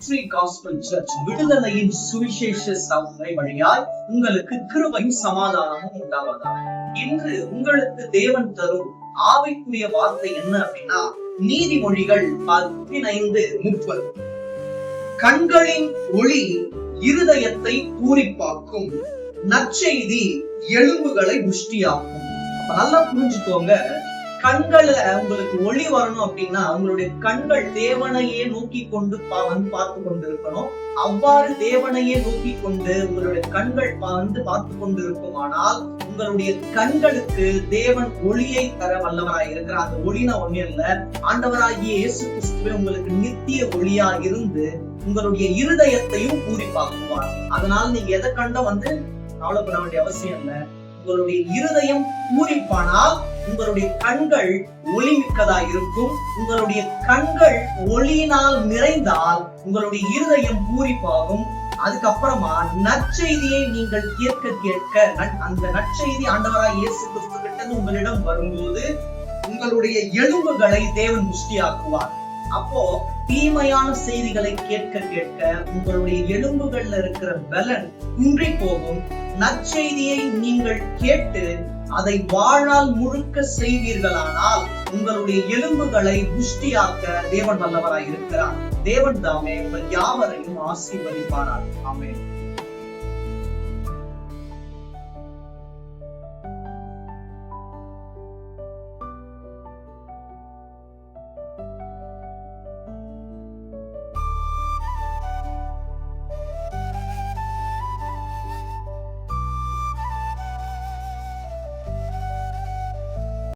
Victory gospel search விடுதலையின் சுவிசேஷ சபை வழியாய் உங்களுக்கு கிருபையும் சமாதானமும் உண்டாவதா இன்று உங்களுக்கு தேவன் தரும் ஆவிக்குரிய வார்த்தை என்ன அப்படின்னா நீதிமொழிகள் பதினைந்து முப்பது. கண்களின் ஒளி இருதயத்தை பூரிப்பாக்கும் நற்செய்தி எலும்புகளை புஷ்டியாக்கும் நல்லா புரிஞ்சுக்கோங்க. கண்கள்ல உங்களுக்கு ஒளி வரணும் அப்படின்னா உங்களுடைய கண்கள் தேவனையே நோக்கி கொண்டு வந்து பார்த்து கொண்டிருக்கணும். அவ்வாறு தேவனையே நோக்கி கொண்டு உங்களுடைய கண்கள் வந்து பார்த்து கொண்டிருக்குமானால் உங்களுடைய கண்களுக்கு தேவன் ஒளியை தர வல்லவராய் இருக்கிறார். அந்த ஒளினா ஒண்ணு இல்ல. ஆண்டவராகிய இயேசு கிறிஸ்துவே உங்களுக்கு நித்திய ஒளியா இருந்து உங்களுடைய இருதயத்தையும் பூரிப்பாக்குவார். அதனால நீங்க எதை கண்ட வந்து கவலைப்பட வேண்டிய அவசியம் இல்ல. உங்களுடைய இருதயம் பூரிப்பானால் உங்களுடைய கண்கள் ஒளிமிக்கதா இருக்கும். உங்களுடைய கண்கள் ஒளியினால் நிறைந்தால் உங்களுடைய இருதயம் பூரிப்பாகும். அதுக்கப்புறமா நற்செய்தியை நீங்கள் கேட்க கேட்க அந்த நற்செய்தி ஆண்டவராய் இயேசு கிறிஸ்து கிட்ட உங்களிடம் வரும்போது உங்களுடைய எலும்புகளை தேவன் முஷ்டியாக்குவார். அப்போ தீமையான செய்திகளை கேட்க கேட்க உங்களுடைய எலும்புகள்ல இருக்கிற பலன் குன்றி போகும். நற்செய்தியை நீங்கள் கேட்டு அதை வாழ்நாள் முழுக்க செய்வீர்களானால் உங்களுடைய எலும்புகளை புஷ்டியாக்க தேவன் வல்லவராய் இருக்கிறார். தேவன் தாமே உங்கள் யாவரையும் ஆசீர்வதிப்பாரார் ஆமே